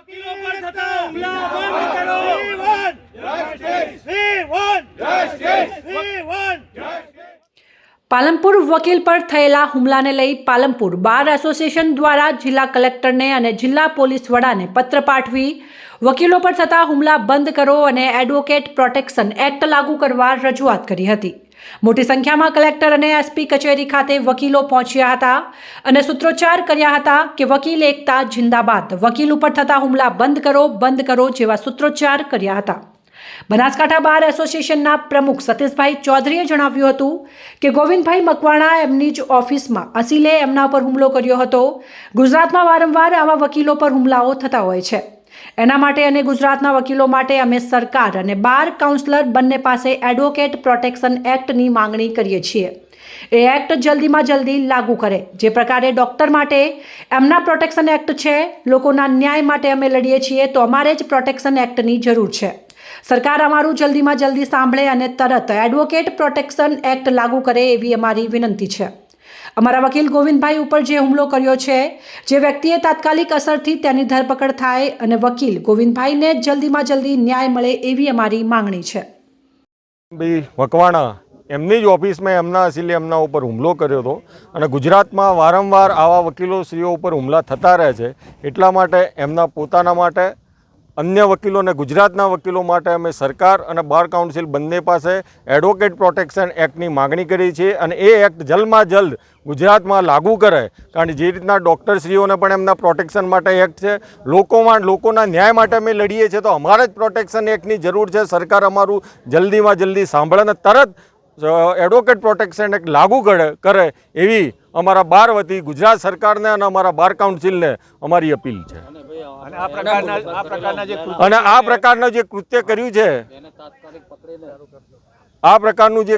વકીલો પર થતા. હુમલા બંધ કરો We want justice. We want Palampur વકીલ પર થયેલા હુમલાને લઈ પાલમપુર બાર એસોસિએશન દ્વારા જિલ્લા કલેક્ટરને અને જિલ્લા પોલીસ વડાને પત્ર પાઠવી વકીલો પર થતા હુમલા બંધ કરો અને એડવોકેટ પ્રોટેક્શન એક્ટ લાગુ કરવા રજૂઆત કરી હતી. મોટી સંખ્યામાં કલેક્ટર અને એસપી કચેરી ખાતે વકીલો પહોંચ્યા હતા અને સૂત્રોચ્ચાર કર્યા હતા કે વકીલ એકતા જિંદાબાદ. વકીલ ઉપર થતા હુમલા બંધ કરો બંધ કરો જેવા સૂત્રોચ્ચાર કર્યા હતા. બનાસકાંઠા બાર એસોસિએશનના પ્રમુખ સતીશભાઈ ચૌધરીએ જણાવ્યું હતું કે ગોવિંદભાઈ મકવાણા એમની જ ઓફિસમાં અસીલે એમના પર હુમલો કર્યો હતો. ગુજરાતમાં વારંવાર આવા વકીલો પર હુમલાઓ થતા હોય છે. એના માટે અને ગુજરાતના વકીલો માટે અમે સરકાર અને બાર કાઉન્સલર બંને પાસે એડવોકેટ પ્રોટેક્શન એક્ટની માંગણી કરીએ છીએ. એ એક્ટ જલ્દીમાં જલ્દી લાગુ કરે. જે પ્રકારે ડૉક્ટર માટે એમના પ્રોટેક્શન એક્ટ છે, લોકોના ન્યાય માટે અમે લડીએ છીએ, તો અમારે જ પ્રોટેક્શન એક્ટની જરૂર છે. સરકાર અમારું જલ્દીમાં જલ્દી સાંભળે અને તરત એડવોકેટ પ્રોટેક્શન એક્ટ લાગુ કરે એવી અમારી વિનંતી છે. અમારા વકીલ ગોવિંદભાઈ ઉપર જે હુમલો કર્યો છે, જે વ્યક્તિએ તાત્કાલિક અસરથી તેની ધરપકડ થાય અને વકીલ ગોવિંદભાઈને જલ્દીમાં જલ્દી ન્યાય મળે એવી અમારી માંગણી છે. ભાઈ, વકવાણા, એમની જ ઓફિસમાં એમના અસીલે એમના ઉપર હુમલો કર્યો હતો અને ગુજરાતમાં વારંવાર આવા વકીલો શ્રીઓ ઉપર હુમલા થતા રહે છે, એટલા માટે એમના પોતાના માટે અન્ય વકીલો અને ગુજરાતના વકીલો માટે અમે સરકાર અને બાર કાઉન્સિલ બંને પાસે એડવોકેટ પ્રોટેક્શન એક્ટની માગણી કરી છે અને એ એક્ટ જલ્દમાં જલ્દ ગુજરાતમાં લાગુ કરે. કારણ કે જે રીતના ડૉક્ટરશ્રીઓને પણ એમના પ્રોટેક્શન માટે એક્ટ છે, લોકોમાં, લોકોના ન્યાય માટે અમે લડીએ છીએ, તો અમારે જ પ્રોટેક્શન એક્ટની જરૂર છે. સરકાર અમારું જલ્દીમાં જલ્દી સાંભળે અને તરત એડવોકેટ પ્રોટેક્શન એક્ટ લાગુ કરે એવી અમારા બાર વતી ગુજરાત સરકારને અને અમારા બાર કાઉન્સિલને અમારી અપીલ છે. અને આ પ્રકારના જે કૃત્ય કર્યું છે આ પ્રકારનું જે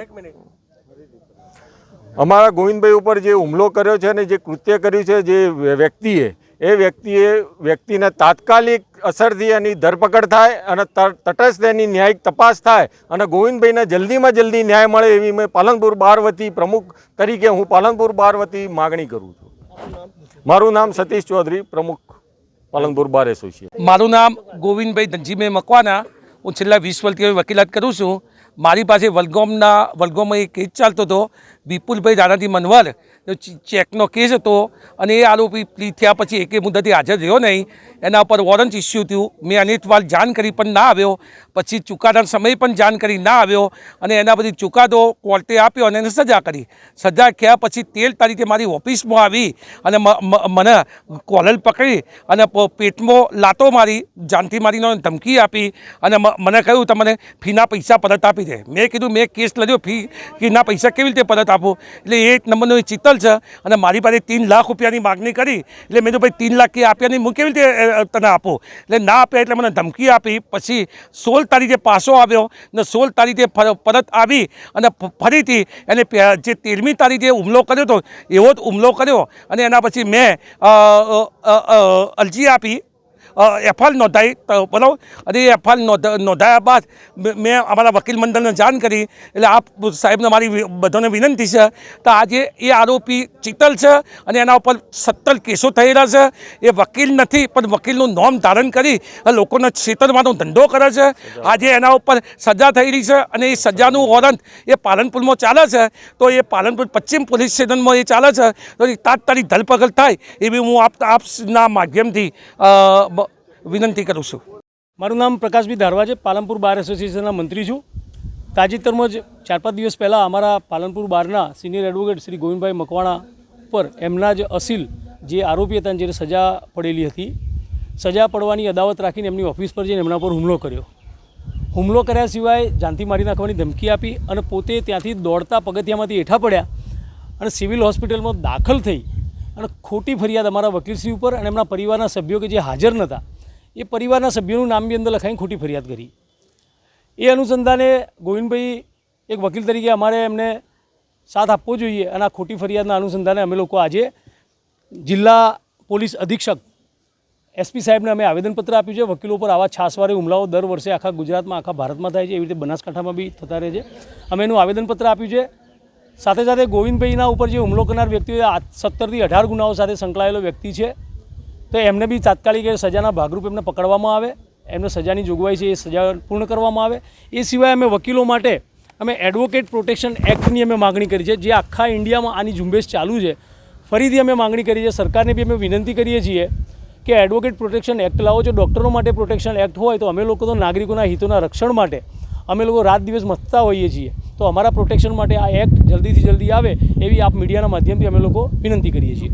અમારા ગોવિંદભાઈ ઉપર જે હુમલો કર્યો છે અને જે કૃત્ય કર્યું છે જે વ્યક્તિએ એ વ્યક્તિએ, વ્યક્તિને તાત્કાલિક અસરથી એની ધરપકડ થાય અને તટસ્થ એની ન્યાયિક તપાસ થાય અને ગોવિંદભાઈને જલ્દીમાં જલ્દી ન્યાય મળે એવી મેં પાલનપુર બાર વતી પ્રમુખ તરીકે હું પાલનપુર બાર વતી માગણી કરું છું. મારું નામ સતીશ ચૌધરી, પ્રમુખ પાલનપુર બાર એસોસિએશન. મારું નામ ગોવિંદભાઈ ધનજીભાઈ મકવાના. હું છેલ્લા વીસ વર્ષથી વકીલાત કરું છું. મારી પાસે વલગોમના, વલગોમમાં એક કેસ ચાલતો હતો, વિપુલભાઈ રાણાજી મનવર ચેકનો કેસ હતો, અને એ આરોપી પ્લી થયા પછી એકે મુદ્દાથી હાજર રહ્યો નહીં. એના પર વોરંટ ઇસ્યુ થયું. મેં અનેક જાણ કરી પણ ના આવ્યો. પછી ચુકાદાના સમય પણ જાણ કરી ના આવ્યો. અને એના પછી ચુકાદો કોર્ટે આપ્યો અને એને સજા કરી. સજા થયા પછી તેર તારીખે મારી ઓફિસમાં આવી અને મને કોલર પકડી અને પેટમાં લાતો મારી, જાનથી મારીને ધમકી આપી અને મને કહ્યું, તમને ફીના પૈસા પરત આપી દે. મેં કીધું, મેં કેસ લડ્યો ફી, કે ના, પૈસા કેવી રીતે પરત આપું? એટલે એ એક નંબરનો એ ચિત્તલ છે અને મારી પાસે ત્રણ લાખ રૂપિયાની માગણી કરી. એટલે મેં તો ભાઈ, ત્રણ લાખ કે આપ્યા નહીં, હું કેવી રીતે તને આપું? એટલે ના આપ્યા એટલે મને ધમકી આપી. પછી સોળ તારીખે પાછો આવ્યો ને સોળ તારીખે પરત આવી અને ફરીથી એને જે તેરમી તારીખે હુમલો કર્યો હતો, એવો જ હુમલો કર્યો. અને એના પછી મેં અરજી આપી. એફઆર નોંધાઈ બરાબર અને એ એફઆઈઆર નોંધાયા બાદ મેં અમારા વકીલ મંડળને જાણ કરી એટલે આપ સાહેબને મારી બધાને વિનંતી છે તો આજે એ આરોપી ચિતલ છે અને એના ઉપર સત્તર કેસો થયેલા છે એ વકીલ નથી પણ વકીલનું નોમ ધારણ કરી લોકોને છેતરવાનો ધંધો કરે છે આજે એના ઉપર સજા થઈ રહી છે અને એ સજાનું વોરંટ એ પાલનપુરમાં ચાલે છે તો એ પાલનપુર પશ્ચિમ પોલીસ સ્ટેશનમાં એ ચાલે છે તો તાત્કાલિક ધરપકડ થાય એવી હું આપ આપના માધ્યમથી વિનંતી કરું છું. મારું નામ પ્રકાશભી ધારવા છે. પાલનપુર બાર એસોસિએશનના મંત્રી છું. તાજેતરમાં જ ચાર પાંચ દિવસ પહેલાં અમારા પાલનપુર બારના સિનિયર એડવોકેટ શ્રી ગોવિંદભાઈ મકવાણા પર એમના જ અસીલ જે આરોપી હતા જેને સજા પડેલી હતી, સજા પડવાની અદાવત રાખીને એમની ઓફિસ પર જઈને એમના પર હુમલો કર્યો. હુમલો કર્યા સિવાય જાનથી મારી નાખવાની ધમકી આપી અને પોતે ત્યાંથી દોડતા પગથિયામાંથી હેઠા પડ્યા અને સિવિલ હોસ્પિટલમાં દાખલ થઈ અને ખોટી ફરિયાદ અમારા વકીલશ્રી ઉપર અને એમના પરિવારના સભ્યો કે જે હાજર નહોતા એ પરિવારના સભ્યોનું નામ બી અંદર લખાઈને ખોટી ફરિયાદ કરી. એ અનુસંધાને ગોવિંદભાઈ એક વકીલ તરીકે અમારે એમને સાથ આપવો જોઈએ અને આ ખોટી ફરિયાદના અનુસંધાને અમે લોકો આજે જિલ્લા પોલીસ અધિક્ષક એસપી સાહેબને અમે આવેદનપત્ર આપ્યું છે. વકીલો પર આવા છાસવારે હુમલાઓ દર વર્ષે આખા ગુજરાતમાં, આખા ભારતમાં થાય છે. એવી રીતે બનાસકાંઠામાં બી થતા રહે છે. અમે એનું આવેદનપત્ર આપ્યું છે. સાથે સાથે ગોવિંદભાઈના ઉપર જે હુમલો કરનાર વ્યક્તિઓ સત્તરથી અઢાર ગુનાઓ સાથે સંકળાયેલો વ્યક્તિ છે. તો એમને બી તાત્કાલિક સજાના ભાગરૂપે એમને પકડવામાં આવે, એમને સજાની જોગવાઈ છે એ સજા પૂર્ણ કરવામાં આવે. એ સિવાય અમે વકીલો માટે અમે એડવોકેટ પ્રોટેક્શન એક્ટની અમે માગણી કરી છે. જે આખા ઇન્ડિયામાં આની ઝુંબેશ ચાલુ છે. ફરીથી અમે માગણી કરી છે. સરકારને બી અમે વિનંતી કરીએ છીએ કે એડવોકેટ પ્રોટેક્શન એક્ટ લાવો. જો ડૉક્ટરો માટે પ્રોટેક્શન એક્ટ હોય તો અમે લોકો તો નાગરિકોના હિતોના રક્ષણ માટે અમે લોકો રાત દિવસ મથતા હોઈએ છીએ. તો અમારા પ્રોટેક્શન માટે આ એક્ટ જલ્દીથી જલ્દી આવે એવી આપ મીડિયાના માધ્યમથી અમે લોકો વિનંતી કરીએ છીએ.